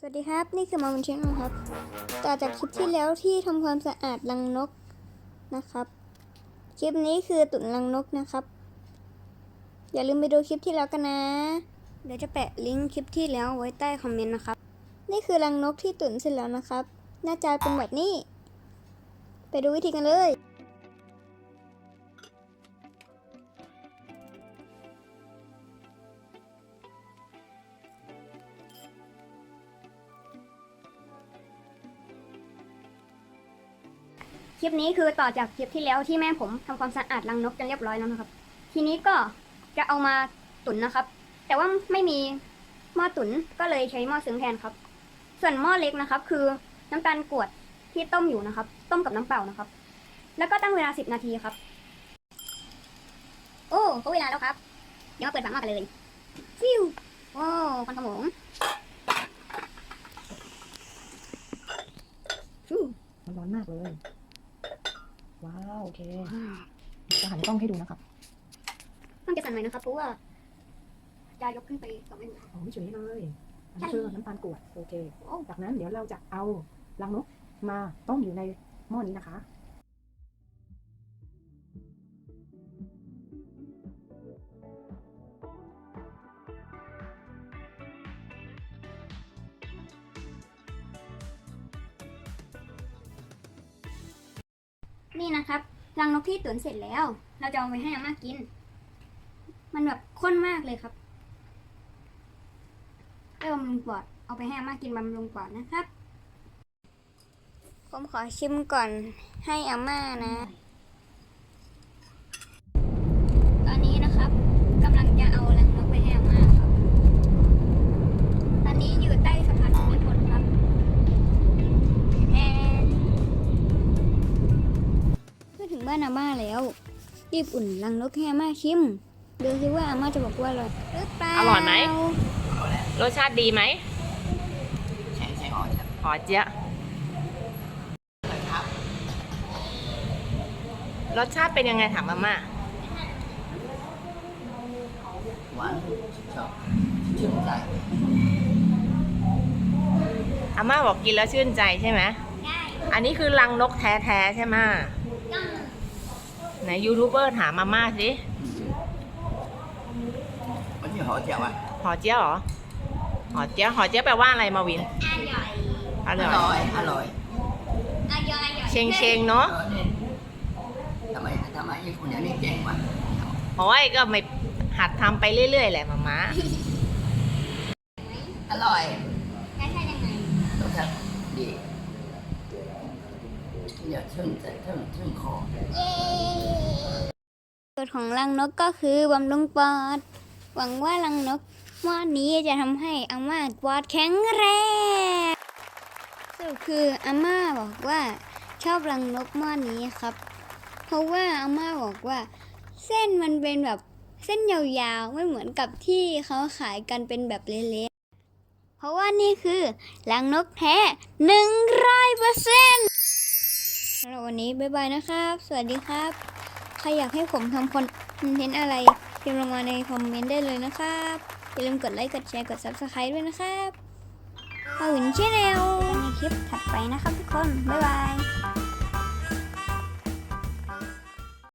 สวัสดีครับ นี่คือมาวินเชนครับต่อจากคลิปที่แล้วที่ทำความสะอาดรังนกนะครับ คลิปนี้คือตุ๋นรังนกนะครับ อย่าลืมไปดูคลิปที่แล้วกันนะ เดี๋ยวจะแปะลิงก์คลิปที่แล้วไว้ใต้คอมเมนต์นะครับ นี่คือรังนกที่ตุ๋นเสร็จแล้วนะครับ หน้าตาเป็นแบบนี้ ไปดูวิธีกันเลย คลิปนี้คือต่อจากคลิปที่แล้วที่แม่ผมทำความสะอาดรังนกจนเรียบร้อยแล้วนะครับ ทีนี้ก็จะเอามาตุ๋นนะครับ แต่ว่าไม่มีหม้อตุ๋นก็เลยใช้หม้อซึ้งแทนครับ ส่วนหม้อเล็กนะครับ คือน้ำตาลกรวดที่ต้มอยู่นะครับ ต้มกับน้ำเปล่านะครับ แล้วก็ตั้งเวลา10นาทีครับ โอ้เขาเวลาแล้วครับ เดี๋ยวมาเปิดฝาหม้อกันเลยฟิวโอ้ควันขโมงฟิวมันร้อนมากเลย ว้าวโอเคจะหันกล้องให้ดูนะครับต้องจะสั่นหน่อยนะครับเพราะว่าจะยกขึ้นไปสองไม่หมดอ๋อไม่สวยเลยอันนี้คือน้ำตาลกรวดโอเคจากนั้นเดี๋ยวเราจะเอารังนกมาต้มอยู่ในหม้อนี้นะคะ นี่นะครับรังนกที่ตุ๋นเสร็จแล้ว เราจะเอาไปให้อาม่ากิน มันแบบข้นมากเลยครับไปบำรุงปอดเอาไปให้อาม่ากินบำรุงปอดนะครับ ผมขอชิมก่อนให้อาม่านะานอาม่าแล้ว รีบอุ่นรังนกให้อาม่าชิมดูสิว่าอาม่าจะบอกว่าอร่อยหรือเปล่าอร่อยไหม รสชาติดีไหมใช่ใช่อ่อนครับอ๋อเจ๊ยะรสชาติเป็นยังไงถามมาม่าหวานชอบชื่นใจอาม่าบอกกินแล้วชื่นใจใช่ไหมได้อันนี้คือรังนกแท้ๆใช่ไหมต้อง ไหนยูทูบเบอร์ถามมาม่าสิมันที่หอเจียวอะหอเจี๊ยะเหรอหอเจี๊ยะหอเจี๊ยะแปลว่าอะไรมาวิน อร่อยออร่ร่ออยยอร่อยอร่อย อร่อย เชงเชงๆเนาะเออเนี่ยทำไมทำไมคุณอย่างนี้เก่งวะโอ้ยก็ไม่หัดทำไปเรื่อยๆแหละมาม่าอร่อยใช่ใช่ยังไงรสชาติดี เนี่ยชื่นใจชื่นชื่นคอเย้สูตรของรังนกก็คือบำรุงปอด หวังว่ารังนกม้อนี้จะทำให้อาม่าปอดแข็งแรงสรุปคืออาม่าบอกว่าชอบรังนกม้อนี้ครับ เพราะว่าอาม่าบอกว่า เส้นมันเป็นแบบเส้นยาวๆไม่เหมือนกับที่เขาขายกันเป็นแบบเละๆเพราะว่านี่คือรังนกแท้หนึ่งร้อยเปอร์เซ็นต์ำหรับวันนี้บ๊ายบายนะครับ สวัสดีครับ ใครอยากให้ผมทำคอนเทนต์อะไรพิมพ์ลงมาในคอมเมนต์ได้เลยนะครับอย่าลืมกดไลค์กดแชร์กด Subscribe ด้วยนะครับมาวินชแนลในคลิปถัดไปนะครับทุกคน บ๊ายบาย